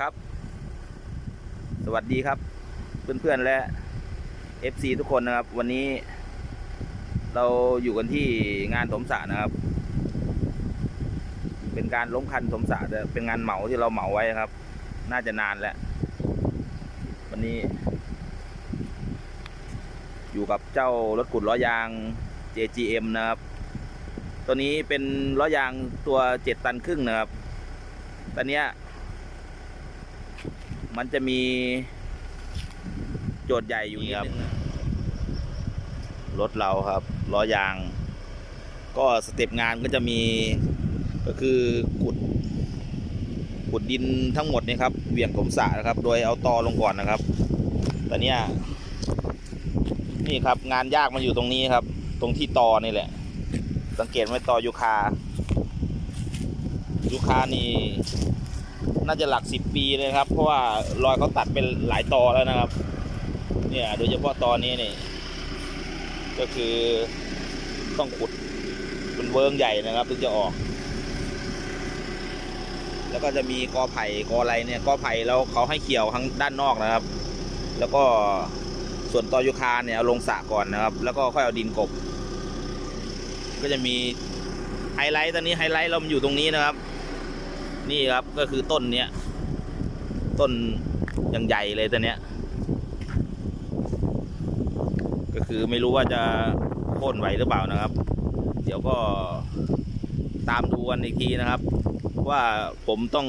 ครับ สวัสดีครับเพื่อนๆและ FC ทุกคนนะครับ วันนี้เราอยู่กันที่งานถมสระนะครับ เป็นการล้มคันถมสระเป็นงานเหมาที่เราเหมาไว้ครับ น่าจะนานแล้ว วันนี้ อยู่กับเจ้ารถขุดล้อยาง JGM นะครับ ตัวนี้เป็นล้อยางตัวเจ็ดตันครึ่งนะครับตอนเนี้ย มันจะมีโจทย์ใหญ่อยู่นิดนึงนะรถเราครับล้อยาง ก็สเต็ปงานก็จะมีก็คือขุดขุดดินทั้งหมดเนี่ยครับเหวี่ยงถมสระนะครับ โดยเอาตอลงก่อนนะครับตอนเนี้ยนี่ครับงานยากมันอยู่ตรงนี้ครับ ตรงที่ตอนี่แหละ สังเกตไหมตอยูคายูคานี่ น่าจะหลักสิบปีเลยครับ เพราะว่ารอยเขาตัดเป็นหลายตอแล้วนะครับ เนี่ยโดยเฉพาะตอนนี้นี่ ก็คือต้องขุดเป็นเวิร์งใหญ่นะครับถึงจะออก แล้วก็จะมีกอไผ่กออะไรเนี่ยกอไผ่แล้วเขาให้เกี่ยวข้างด้านนอกนะครับ แล้วก็ส่วนตอยูคาเนี่ยเอาลงสะก่อนนะครับ แล้วก็ค่อยเอาดินกบ ก็จะมีไฮไลท์ตอนนี้ไฮไลท์เรามันอยู่ตรงนี้นะครับ นี่ครับก็คือต้นเนี้ย ต้นยังใหญ่เลยตัวเนี้ย ก็คือไม่รู้ว่าจะโค่นไหวหรือเปล่านะครับ เดี๋ยวก็ตามดูกันอีกทีนะครับ ว่าผมต้อง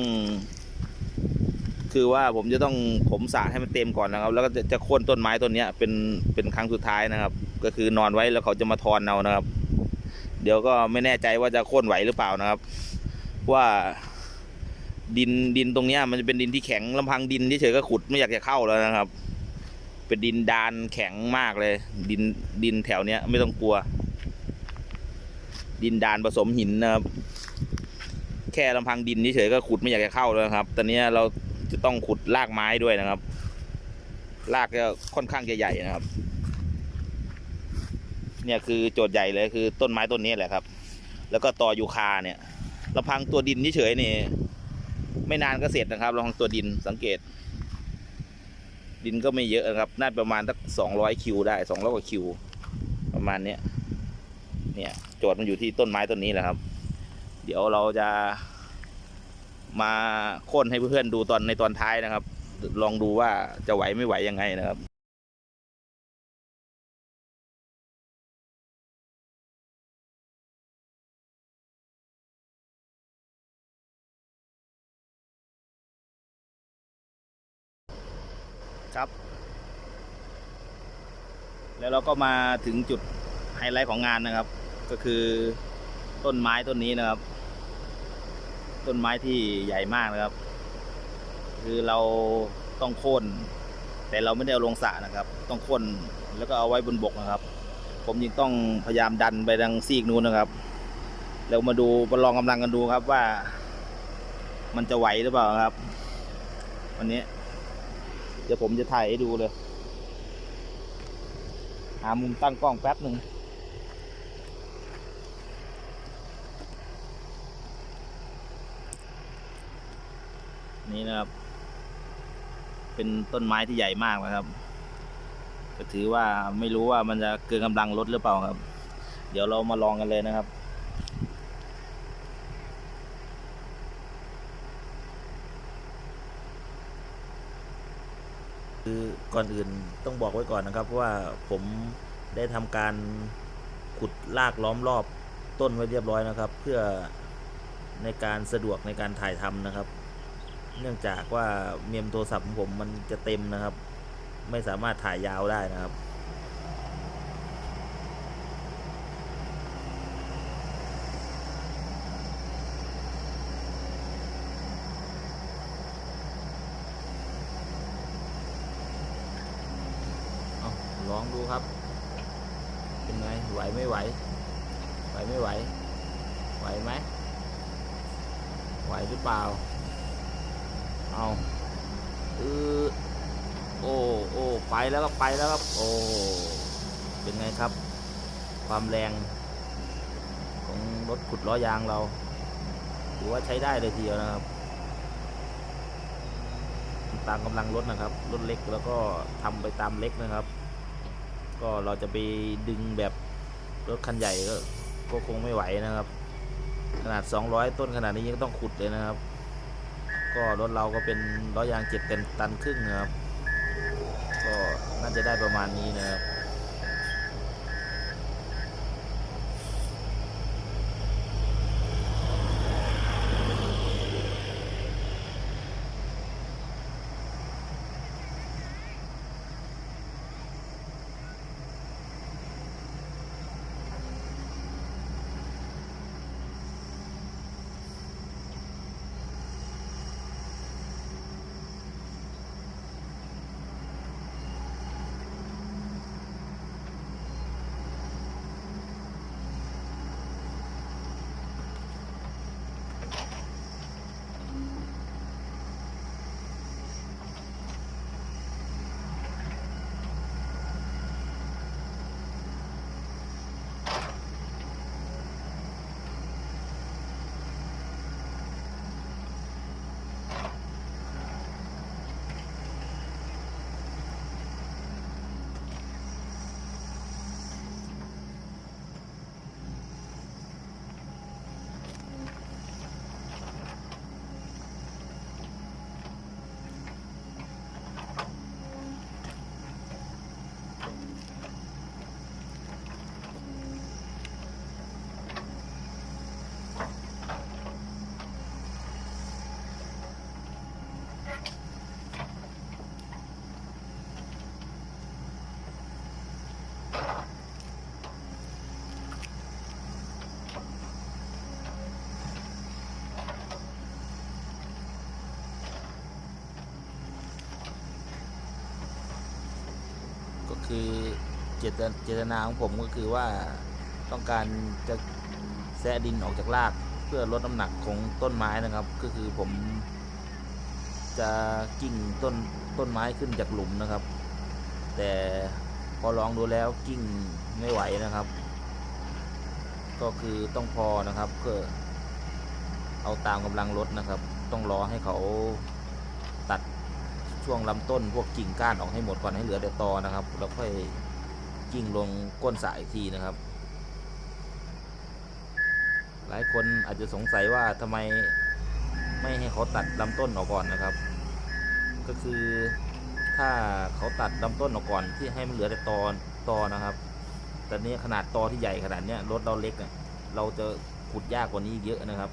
คือว่าผมจะต้องผมสระให้มันเต็มก่อนนะครับ แล้วก็จะจะโค่นต้นไม้ต้นเนี้ยเป็นเป็นครั้งสุดท้ายนะครับ ก็คือนอนไว้แล้วเขาจะมาทอนเอานะครับ เดี๋ยวก็ไม่แน่ใจว่าจะโค่นไหวหรือเปล่านะครับ ว่า ดินดินตรงเนี้ยมันจะเป็นดินที่แข็งลำพังดินที่เฉยๆก็ขุดไม่อยากจะเข้าแล้วนะครับ เป็นดินดานแข็งมากเลย ดินดินแถวเนี้ยไม่ต้องกลัว ดินดานผสมหินนะครับ แค่ลำพังดินเฉยๆก็ขุดไม่อยากจะเข้าแล้วนะครับ ตอนนี้เราจะต้องขุดรากไม้ด้วยนะครับรากก็ค่อนข้างใหญ่นะครับ เนี่ยคือโจทย์ใหญ่เลยคือต้นไม้ต้นนี้แหละครับ แล้วก็ต่อยูคาเนี่ยลำพังตัวดินเฉยๆนี่ ไม่นานก็เสร็จนะครับลองตัวดินสังเกต ดินก็ไม่เยอะนะครับ น่าประมาณสักสองร้อยคิวได้สองร้อยกว่าคิว ประมาณเนี้ยเนี่ยโจทย์มันอยู่ที่ต้นไม้ต้นนี้แหละครับ เดี๋ยวเราจะมาค้นให้เพื่อนๆดูตอนในตอนท้ายนะครับ ลองดูว่าจะไหวไม่ไหวยังไงนะครับ แล้วเราก็มาถึงจุดไฮไลท์ของงานนะครับ ก็คือต้นไม้ต้นนี้นะครับ ต้นไม้ที่ใหญ่มากนะครับ คือเราต้องโค่นแต่เราไม่ได้เอาลงสระนะครับ ต้องโค่นแล้วก็เอาไว้บนบกนะครับ ผมยังต้องพยายามดันไปทางซีกนู้นนะครับแล้วมาดูประลองกำลังกันดูครับว่า มันจะไหวหรือเปล่าครับ วันนี้ เดี๋ยวผมจะถ่ายให้ดูเลยามุมตั้งกล้องแป๊บหนึ่งนี่นะครับ เป็นต้นไม้ที่ใหญ่มากนะครับ ก็ถือว่าไม่รู้ว่ามันจะเกินกำลังรถหรือเปล่าครับ เดี๋ยวเรามาลองกันเลยนะครับ คือ ก่อนอื่นต้องบอกไว้ก่อนนะครับว่าผมได้ทำการขุดลากล้อมรอบต้นไว้เรียบร้อยนะครับ เพื่อในการสะดวกในการถ่ายทำนะครับ เนื่องจากว่าเมมโทรศัพท์ของผมมันจะเต็มนะครับ ไม่สามารถถ่ายยาวได้นะครับ ลองดูครับ เป็นไงไหวไม่ไหว ไหวไม่ไหว ไหวไหมไหวหรือเปล่า เอาเออโอ้โอ้ไปแล้วครับไปแล้วครับโอ้เป็นไงครับ ความแรงของรถขุดล้อยางเราถือว่าใช้ได้เลยทีเดียวนะครับ ตามกำลังรถนะครับรถเล็กแล้วก็ทำไปตามเล็กนะครับ ก็เราจะไปดึงแบบรถคันใหญ่ก็ก็คงไม่ไหวนะครับ ขนาด 200 ต้นขนาดนี้ยังต้องขุดเลยนะครับ ก็รถเราก็เป็นล้อยางเจ็ดเต็มตันครึ่งนะครับ ก็น่าจะได้ประมาณนี้นะครับ คือเจตเจตนาของผมก็คือว่าต้องการจะแซะดินออกจากรากเพื่อลดน้ำหนักของต้นไม้นะครับ ก็คือผม จะกิ่งต้นต้นไม้ขึ้นจากหลุมนะครับ แต่พอลองดูแล้วกิ่งไม่ไหวนะครับ ก็คือต้องพอนะครับเพื่อเอาตามกำลังรถนะครับ ต้องรอให้เขา ช่วงลำต้นพวกกิ่งก้านออกให้หมดก่อนให้เหลือแต่ตอนะครับ แล้วค่อยกิ่งลงก้นสายทีนะครับ หลายคนอาจจะสงสัยว่าทำไมไม่ให้เขาตัดลำต้นออกก่อนนะครับ ก็คือถ้าเขาตัดลำต้นออกก่อนที่ให้มันเหลือแต่ตอตอนะครับ แต่เนี้ขนาดตอที่ใหญ่ขนาดเนี้ยรถเราเล็กอะเราจะขุดยากกว่านี้เยอะนะครับ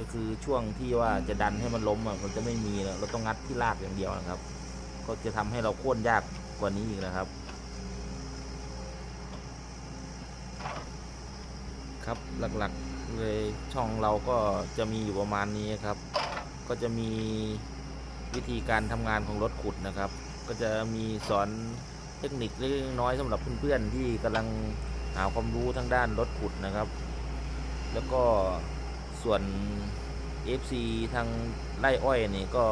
ก็คือช่วงที่ว่าจะดันให้มันล้มอะมันจะไม่มีนะเราต้องงัดที่รากอย่างเดียวนะครับ ก็จะทำให้เราโค่นยากกว่านี้อีกนะครับ ครับหลักๆเลยช่องเราก็จะมีอยู่ประมาณนี้ครับ ก็จะมีวิธีการทำงานของรถขุดนะครับ ก็จะมีสอนเทคนิคเล็กน้อยๆสำหรับเพื่อนๆที่กำลังหาความรู้ทางด้านรถขุดนะครับ แล้วก็ ส่วน FC ทางไร่อ้อยนี่ก็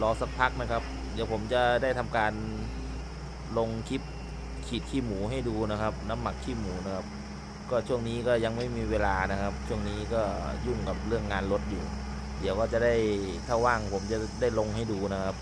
รอสักพักนะครับ เดี๋ยวผมจะได้ทำการลงคลิปขีดขี้หมูให้ดูนะครับ น้ำหมักขี้หมูนะครับ ก็ช่วงนี้ก็ยังไม่มีเวลานะครับ ช่วงนี้ก็ยุ่งกับเรื่องงานรถอยู่ เดี๋ยวก็จะได้ถ้าว่างผมจะได้ลงให้ดูนะครับ